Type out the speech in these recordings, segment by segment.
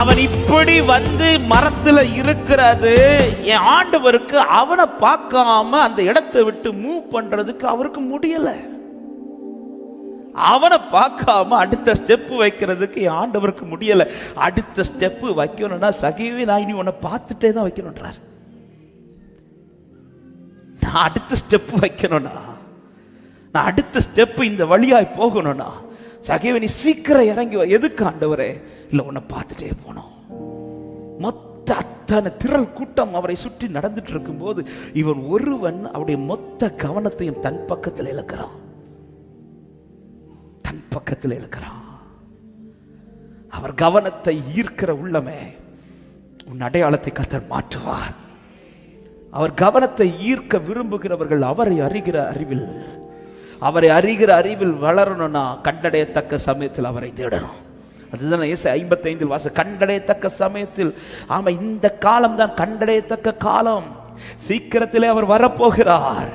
அவன் இப்படி வந்து மரத்துல இருக்கிறது என் ஆண்டவருக்கு அவனை பார்க்காம அந்த இடத்தை விட்டு மூவ் பண்றதுக்கு அவருக்கு முடியல. அவனை பார்க்காம அடுத்த ஸ்டெப் வைக்கிறதுக்கு என் ஆண்டவருக்கு முடியல. அடுத்த ஸ்டெப் வைக்கணும்னா சகிவே நான் இனி உன்னை பார்த்துட்டே தான் வைக்கணும்ன்றார். நான் அடுத்த ஸ்டெப் வைக்கணும்னா நான் அடுத்த ஸ்டெப் இந்த வழியாய் போகணும்னா சகைவ நீ சீக்கிரம் இறங்கி வா. எதுக்கு ஆண்டவரே? இல்லை உன்னை பார்த்துட்டே போனோம். மொத்த அத்தனை திரள் கூட்டம் அவரை சுற்றி நடந்துட்டு இருக்கும்போது இவன் ஒருவன் அவருடைய மொத்த கவனத்தையும் தன் பக்கத்தில் இழக்கிறான். தன் பக்கத்தில் இழக்கிறான். அவர் கவனத்தை ஈர்க்கிற உள்ளமே உன் அடையாளத்தை கத்தர் மாற்றுவார். அவர் கவனத்தை ஈர்க்க விரும்புகிறவர்கள் அவரை அறிகிற அறிவில் அவரை அறிகிற அறிவில் வளரணும்னா கண்டடையத்தக்க சமயத்தில் அவரை தேடணும். அதுதான் இயேசு ஐம்பத்தைந்தில் வாச கண்டடையத்தக்க சமயத்தில் ஆமாம் இந்த காலம் தான் கண்டடையத்தக்க காலம். சீக்கிரத்திலே அவர் வரப்போகிறார்.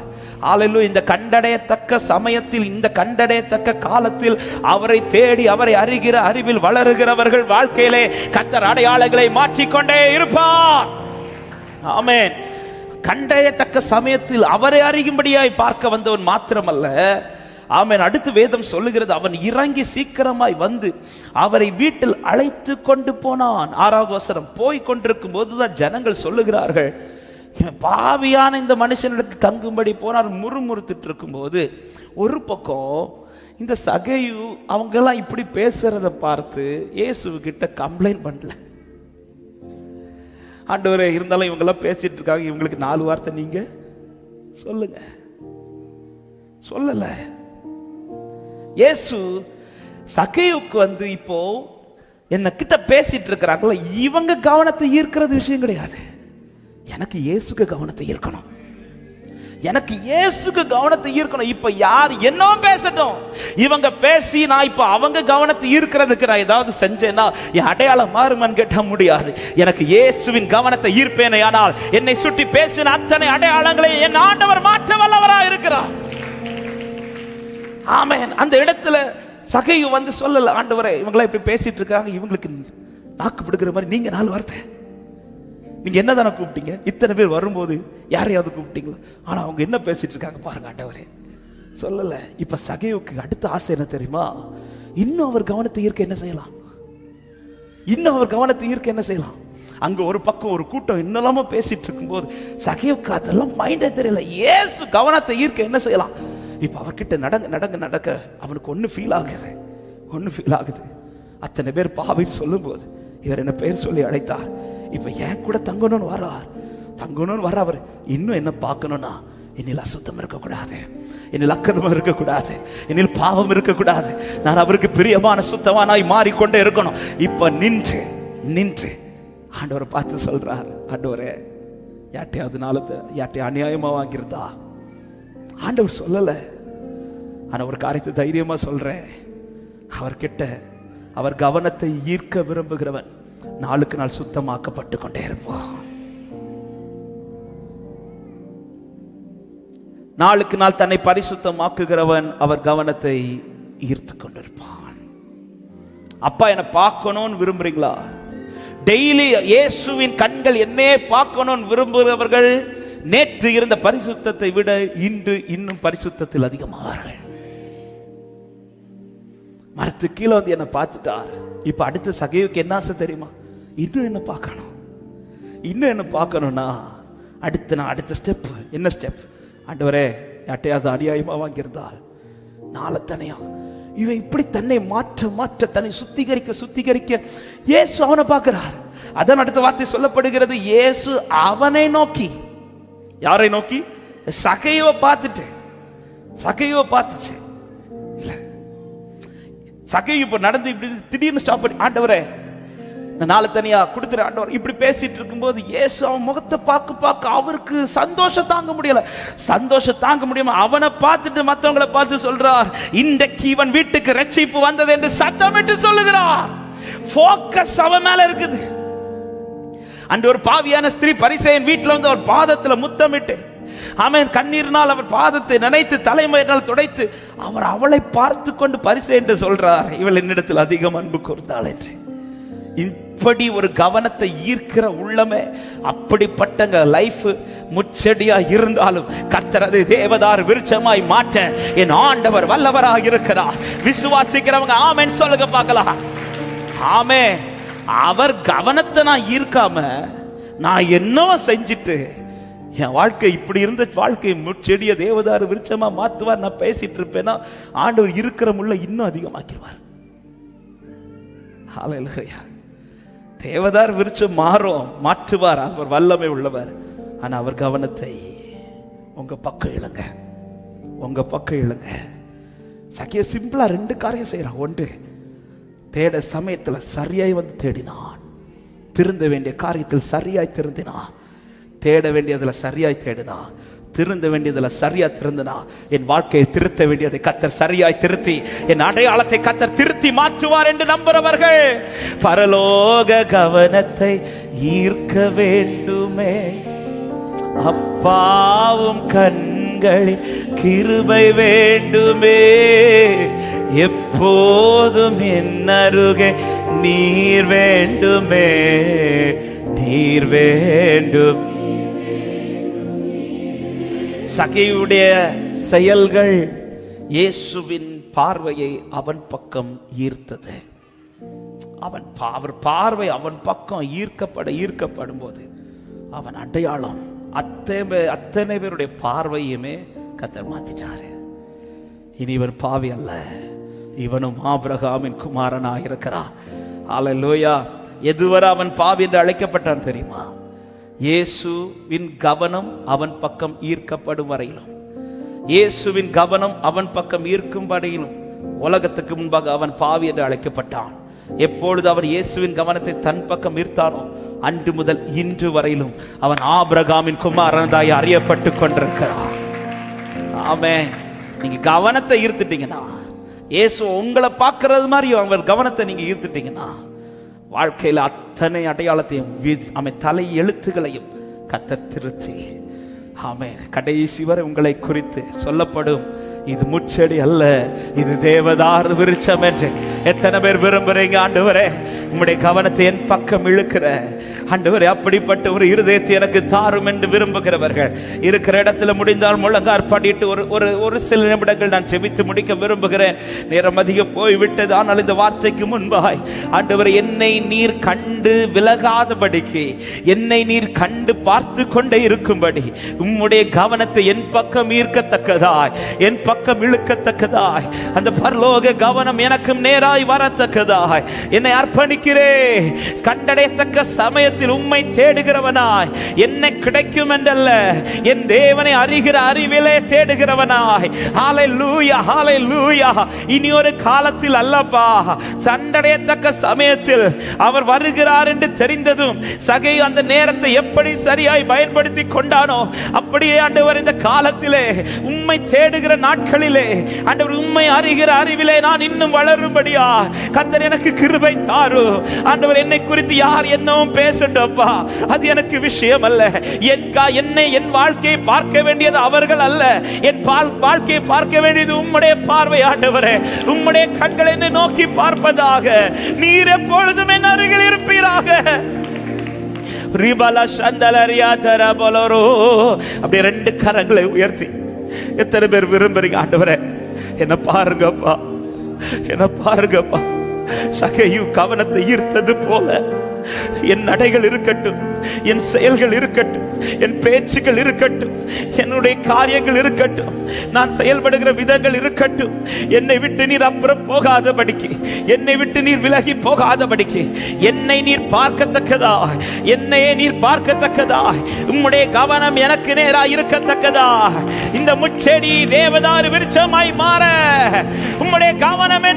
ஆலையிலு இந்த கண்டடையத்தக்க சமயத்தில் இந்த கண்டடையத்தக்க காலத்தில் அவரை தேடி அவரை அறிகிற அறிவில் வளருகிறவர்கள் வாழ்க்கையிலே கத்தர் அடையாளங்களை மாற்றிக்கொண்டே இருப்பார். ஆமேன் கண்டயத்தக்க சமயத்தில் அவரை அறியும்படியாய் பார்க்க வந்தவன் மாத்திரமல்ல. ஆமேன். அடுத்து வேதம் சொல்லுகிறது அவன் இறங்கி சீக்கிரமாய் வந்து அவரை வீட்டில் அழைத்து கொண்டு போனான். ஆறாவது வசனம் போய் கொண்டிருக்கும் போதுதான் ஜனங்கள் சொல்லுகிறார்கள் பாவியான இந்த மனுஷனிடத்தில் தங்கும்படி போனார். முறுமுறுத்துட்டு இருக்கும்போது ஒரு பக்கம் இந்த சகையு அவங்கெல்லாம் இப்படி பேசுறத பார்த்து இயேசுகிட்ட கம்ப்ளைண்ட் பண்ணல. ஆண்டவரே இருந்தாலும் இவங்கெல்லாம் பேசிட்டு இருக்காங்க. இவங்களுக்கு நாலு வார்த்தை நீங்க சொல்லுங்க. சொல்லல. இயேசு சகையுக்கு வந்து இப்போ என்ன கிட்ட பேசிட்டு இருக்கிறாங்களா இவங்க கவனத்தை ஈர்க்கிறது விஷயம் கிடையாது. எனக்கு இயேசுக்கு கவனத்தை ஈர்க்கணும். எனக்கு இயேசுக்கு கவனத்தை ஈர்க்கணும். இப்ப யார் என்ன பேசட்டும். இவங்க பேசி நான் இப்ப அவங்க கவனத்தை ஈர்க்கிறதுக்கு நான் ஏதாவது செஞ்சேன்னா என் அடையாளம் மாறுமான்னு கேட்ட முடியாது. எனக்கு இயேசுவின் கவனத்தை ஈர்ப்பேனே ஆனால் என்னை சுற்றி பேசின அத்தனை அடையாளங்களை என் ஆண்டவர் மாற்ற வல்லவரா இருக்கிறார். ஆமேன். அந்த இடத்துல சகையும் வந்து சொல்லல ஆண்டவரை இவங்களா இப்படி பேசிட்டு இருக்காங்க. இவங்களுக்கு நாக்கு பிடுக்கிற மாதிரி நீங்க நாலு வார்த்தை. நீங்க என்னதானே கூப்பிட்டீங்க? இத்தனை பேர் வரும்போது யாரையாவது கூப்பிட்டீங்களா? ஆனா அவங்க என்ன பேசிட்டு இருக்காங்க பாருங்க ஆண்டவரே. சொல்லல. இப்ப சகைவுக்கு அடுத்த ஆசை என்ன தெரியுமா? இன்னும் அவர் கவனத்தை ஈர்க்க என்ன செய்யலாம்? இன்னும் அவர் கவனத்தை ஈர்க்க என்ன செய்யலாம்? அங்க ஒரு பக்கம் ஒரு கூட்டம் இன்னலாம பேசிட்டு இருக்கும்போது சகைவுக்கு அதெல்லாம் மைண்டே தெரியல. ஏசு கவனத்தை ஈர்க்க என்ன செய்யலாம்? இப்ப அவர்கிட்ட நடங்க நடங்க நடக்க அவனுக்கு ஒண்ணு ஃபீல் ஆகுது. ஒண்ணு ஃபீல் ஆகுது. அத்தனை பேர் பாவின்னு சொல்லும்போது இவர் என்ன பெயர் சொல்லி அழைத்தார்? இப்போ ஏன் கூட தங்கணும்னு வரார் தங்கணும்னு வர அவர் இன்னும் என்ன பார்க்கணும்னா என்னில் அசுத்தம் இருக்கக்கூடாது. என்னில் அக்கிரமம் இருக்கக்கூடாது. என்னில் பாவம் இருக்கக்கூடாது. நான் அவருக்கு பிரியமான சுத்தமானாய் மாறிக்கொண்டே இருக்கணும். இப்போ நின்று நின்று ஆண்டவரை பார்த்து சொல்றார் ஆண்டவரே யார்ட்டையாவது நாளத்தை யார்ட்டைய அநியாயமா வாங்கியிருந்தா? ஆண்டவர் சொல்லலை. ஆனால் ஒரு காரியத்தை தைரியமா சொல்றேன். அவர்கிட்ட அவர் கவனத்தை ஈர்க்க விரும்புகிறவன் நாளுக்கு நாள் சுத்தமாக்கப்பட்டு கொண்டே இருப்பான் நாளுக்கு நாள் தன்னை பரிசுத்தமாக்குகிறவன் அவர் கவனத்தை ஈர்த்து கொண்டிருப்பான். அப்பா என்னை பார்க்கணும்னு விரும்புறீங்களா? டெய்லி இயேசுவின் கண்கள் என்னே பார்க்கணும்னு விரும்புகிறவர்கள் நேற்று இருந்த பரிசுத்தத்தை விட இன்று இன்னும் பரிசுத்தத்தில் அதிகமாவார்கள். மரத்து கீழே வந்து என்னை பார்த்துட்டார். இப்ப அடுத்த சகைவுக்கு என்ன ஆசை தெரியுமா? இன்னும் என்ன பார்க்கணும்? இன்னும் என்ன பார்க்கணும்னா அடுத்த நான் அடுத்த ஸ்டெப் என்ன ஸ்டெப் ஆண்டவரே யார்ட்டையாவது அநியாயமாக வாங்கியிருந்தால் தனியா. இவன் இப்படி தன்னை மாற்ற மாற்ற தன்னை சுத்திகரிக்க சுத்திகரிக்க இயேசு அவனை பார்க்கிறார். அதான் அடுத்த வார்த்தை சொல்லப்படுகிறது. இயேசு அவனை நோக்கி. யாரை நோக்கி? சகையோ பார்த்துட்டு. சகையோ பார்த்துச்சு. இல்ல. சகை இப்ப நடந்து இப்படி திடீர்னு ஸ்டாப் பண்ணி ஆண்டவரே நான் நாளை தனியா கொடுத்துரு ஆண்டவர் இப்படி பேசிட்டு இருக்கும்போது ஏசு அவன் முகத்தை பார்க்க பார்க்க அவருக்கு சந்தோஷம் தாங்க முடியல. சந்தோஷம் தாங்க முடியாம அவனை பார்த்துட்டு மற்றவங்களை பார்த்து சொல்றார் இன்றைக்கு இவன் வீட்டுக்கு ரட்சிப்பு வந்தது என்று சத்தமிட்டு சொல்லுகிறார். போக்கஸ் அவன் மேல இருக்குது. அன்று ஒரு பாவியான ஸ்திரீ பரிசையன் வீட்டில் வந்து அவர் பாதத்துல முத்தமிட்டு அவன் கண்ணீர்னால் அவர் பாதத்தை நினைத்து தலைமையினால் துடைத்து அவர் அவளை பார்த்து கொண்டு பரிசை என்று சொல்றார் இவள் என்னிடத்தில் அதிகம் அன்பு கூர்ந்தாள் என்று. இப்படி ஒரு கவனத்தை ஈர்க்கிற உள்ளமே அப்படிப்பட்டங்க லைஃப் முச்செடியா இருந்தாலும் கத்தரது தேவதார் விருட்சமாய் மாற்ற என் ஆண்டவர் வல்லவராக இருக்கிறார். விசுவாசிக்கிறவங்க ஆமென் சொல்லுங்க பார்க்கலாம். ஆமே அவர் கவனத்தை நான் ஈர்க்காம நான் என்னவோ செஞ்சுட்டு என் வாழ்க்கை இப்படி இருந்த வாழ்க்கை முச்செடிய தேவதார் விருட்சமா மாத்துவார் நான் பேசிட்டு இருப்பேன்னா ஆண்டவர் இருக்கிற முள்ள இன்னும் அதிகமாக்கிடுவார். ஹalleluya தேவதார் விருட்சம் மாறும் மாற்றுவார். அவர் வல்லமை உள்ளவர். ஆனா அவர் கவனத்தை உங்க பக்கம் இழுங்க. உங்க பக்கம் இழுங்க. சக்கிய சிம்பிளா ரெண்டு காரியம் செய்யறான் ஒன்று தேட சமயத்துல சரியாய் வந்து தேடினான். திருந்த வேண்டிய காரியத்தில் சரியாய் திருந்தினான். தேட வேண்டியதுல சரியாய் தேடினான். திருந்த வேண்டியதில் சரியா திருந்தினா என் வாழ்க்கையை திருத்த வேண்டியதை கத்தர் சரியாய் திருத்தி என் அடையாளத்தை கத்தர் திருத்தி மாற்றுவார் என்று நம்புறவர்கள். பரலோக கவனத்தை ஈர்க்க வேண்டுமே. அப்பாவும் கண்களில் கிருபை வேண்டுமே. எப்போதும் என் அருகே நீர் வேண்டுமே. நீர் வேண்டும். சகையுடைய செயல்கள் இயேசுவின் பார்வையை அவன் பக்கம் ஈர்த்தது. அவன் பா- அவர் பார்வை அவன் பக்கம் ஈர்க்கப்பட ஈர்க்கப்படும் போது அவன் அடையாளம் அத்தனை அத்தனை பேருடைய பார்வையுமே கத்தர் மாத்திட்டாரு. இனி இவன் பாவி அல்ல. இவனும் ஆபிரகாமின் குமாரனாக இருக்கிறான் அலலோயா எதுவரை அவன் பாவி என்று அழைக்கப்பட்டான் தெரியுமா? இயேசுவின் கவனம் அவன் பக்கம் ஈர்க்கப்படும் வரையிலும். இயேசுவின் கவனம் அவன் பக்கம் ஈர்க்கும் வரையிலும் உலகத்துக்கு முன்பாக அவன் பாவி என்று அழைக்கப்பட்டான். எப்பொழுது அவன் இயேசுவின் கவனத்தை தன் பக்கம் ஈர்த்தானோ அன்று முதல் இன்று வரையிலும் அவன் ஆபிரகாமின் குமாரனதாய் அறியப்பட்டு கொண்டிருக்கிறான். ஆமே நீங்க கவனத்தை ஈர்த்துட்டீங்கன்னா இயேசு உங்களை பார்க்கறது மாதிரி அவர் கவனத்தை நீங்க ஈர்த்துட்டீங்கன்னா வாழ்க்கையில அத்தனை அடையாளத்தையும் வி- ஆமை தலை எழுத்துகளையும் கத்த திருத்தி. ஆமே கடைசி வரை உங்களை குறித்து சொல்லப்படும் இது முச்செடி அல்ல இது தேவதார் விருட்சம் என்று. எத்தனை பேர் விரும்புறீங்க ஆண்டவரே? உம்முடைய கவனத்தை என் பக்கம் இழுக்கிற. ஆண்டவரே அப்படிப்பட்ட ஒரு இருதயத்தை எனக்கு தாரும் என்று விரும்புகிறவர்கள். இருக்கிற இடத்துல முடிந்தால் முழங்கார் பாடிட்டு ஒரு ஒரு ஒரு சில நிமிடங்கள் நான் செபித்து முடிக்க விரும்புகிறேன். நேரம் அதிகம் போய்விட்டது ஆனால் இந்த வார்த்தைக்கு முன்பாய் ஆண்டவரே என்னை நீர் கண்டு விலகாதபடிக்கு என்னை நீர் கண்டு பார்த்து கொண்டே இருக்கும்படி உம்முடைய கவனத்தை என் பக்கம் ஈர்க்கத்தக்கதாய் என் பக்கம் இழுக்கத்தக்கதாய். அந்த பரலோக கவனம் எனக்கும் நேராய் வரத்தக்கதாய். என்னை அர்ப்பணிக்கிறே. கண்டடையத்தக்க சமயத்தில் உண்மை தேடுகிறவனாய். என்ன கிடைக்கும் என்றல்ல. என் தேவனை அறிகிற அறிவிலே தேடுகிறவனாய். ஹாலை லூயா ஹாலை லூயா இனி ஒரு காலத்தில் அல்லப்பா. சண்டடையத்தக்க சமயத்தில் அவர் வருகிறார் என்று தெரிந்ததும் சகை அந்த நேரத்தை எப்படி சரியாய் பயன்படுத்தி கொண்டானோ அப்படியே ஆண்டவர் இந்த காலத்திலே உண்மை தேடுகிற நாட்களிலே ஆண்டவர் உண்மை அறிகிற அறிவிலே நான் இன்னும் வளரும்படியா? கத்தர் எனக்கு கிருபை தாரு. ஆண்டவர் என்னை குறித்து யார் என்னவும் பேசட்டப்பா அது எனக்கு விஷயம் அல்ல என்கா என்னை என் வாழ்க்கையை பார்க்க வேண்டியது அவர்கள் அல்ல. என் வாழ்க்கையை பார்க்க வேண்டியது உம்முடைய பார்வை ஆண்டவரே. உம்முடைய கண்களை என்னை நோக்கி பார்ப்பதாக. நீர் எப்பொழுதும் என் அருகில் இருப்பீராக. ரிபல சந்தலரியா தர போலரோ அப்படி ரெண்டு கரங்களை உயர்த்தி. எத்தனை பேர் விரும்புறீங்க ஆண்டவரே? என்ன பாருங்கப்பா. என்ன பாருங்கப்பா. சகையும் கவனத்தை ஈர்த்தது போல. என் நடைகள் இருக்கட்டும் என் செயல்கள் இருக்கட்டும் என் பேச்சுகள் இருக்கட்டும் என்னுடைய காரியங்கள் இருக்கட்டும் நான் செயல்படுகிற விதங்கள் இருக்கட்டும். என்னை விட்டு நீர் அப்புறம் போகாதபடிக்கு என்னை விட்டு நீர் விலகி போகாதபடிக்கு என்னை நீர் பார்க்கத்தக்கதா என்னையே நீர் பார்க்கத்தக்கதா உம்முடைய கவனம் எனக்கு நேரா இருக்கத்தக்கதா. இந்த முச்செடி தேவதாரு விருட்சமாய் மாற உம்முடைய கவனம்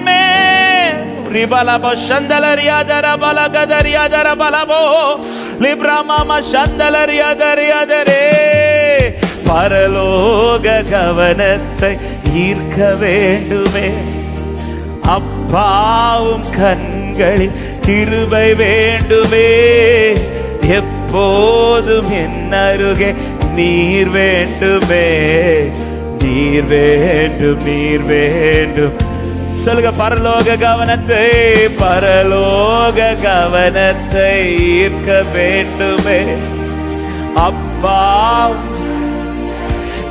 என்ன ரிபலப சந்தலரியாதர பலகதரியாதர பலபோ லிப்ரமாம சந்தலரியாதரியாதரே பரலோக கவனத்தை ஈர்க்க வேண்டுமே. அப்பாவும் கண்களில் கிருபை வேண்டுமே. எப்போதும் என் அருகே நீர் வேண்டுமே. நீர் வேண்டும் நீர் வேண்டும். சொல்லுங்க பரலோக கவனத்தை பரலோக கவனத்தை ஈர்க்க வேண்டுமே. அப்பா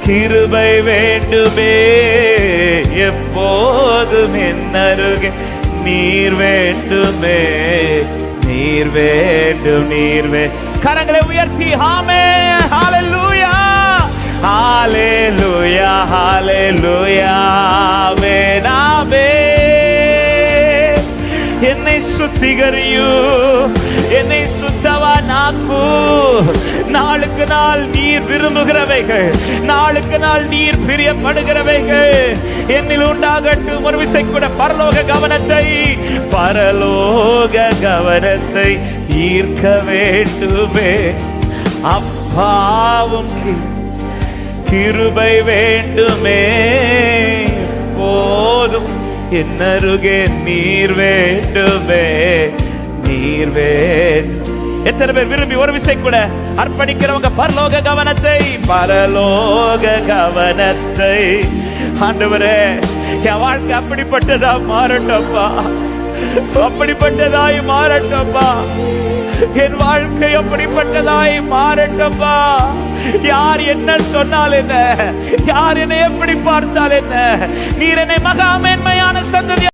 கிருபை வேண்டுமே. எப்போதும் என்னருகே நீர் வேண்டுமே. நீர் வேண்டும் நீர் வே கரங்களை உயர்த்தி ஹாமே ஹாலே லூயா ஹாலே லூயா ஹாலே லூ என்னை சுத்தவா நாக்கு? நாளுக்கு நாள் நீர் விரும்புகிறவைகள். நாளுக்கு நாள் நீர் பிரியப்படுகிறவைகள். என்னில் உண்டாகட்டும் ஒரு விசை கூட பரலோக கவனத்தை பரலோக கவனத்தை ஈர்க்க வேண்டுமே. அப்பாவும் கிருபை வேண்டுமே. போதும் என்னருகே நீர் வேண்டுமே. தீர்வேன். எத்தனை பேர் விரும்பி ஒரு விசை கூட அர்ப்பணிக்கிறவங்க பரலோக கவனத்தை பரலோக கவனத்தை. ஆண்டவரே என் வாழ்க்கை அப்படிப்பட்டதா மாறட்டப்பா அப்படிப்பட்டதாய் மாறட்டப்பா என் வாழ்க்கை அப்படிப்பட்டதாய் மாறட்டப்பா யார் என்ன சொன்னால் என்ன? யார் என்னை எப்படி பார்த்தால் என்ன? நீர் என்னை மகாமேன்மையான சந்ததி